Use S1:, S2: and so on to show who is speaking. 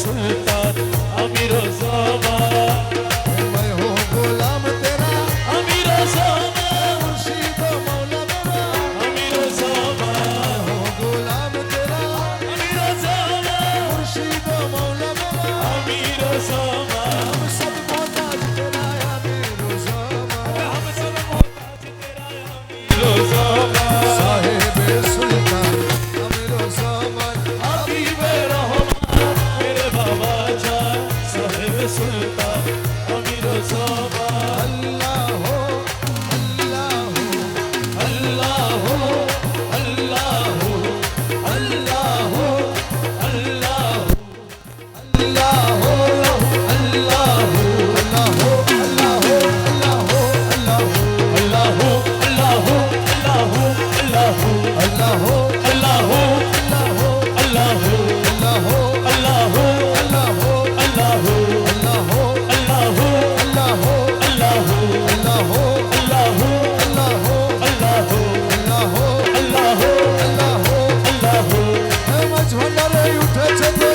S1: সুলতান আমির জামান সুলতা অমির সবা
S2: আল্লাহ আল্লাহ
S1: আল্লাহ আল্লাহ আল্লাহ আল্লাহ আল্লাহ
S2: to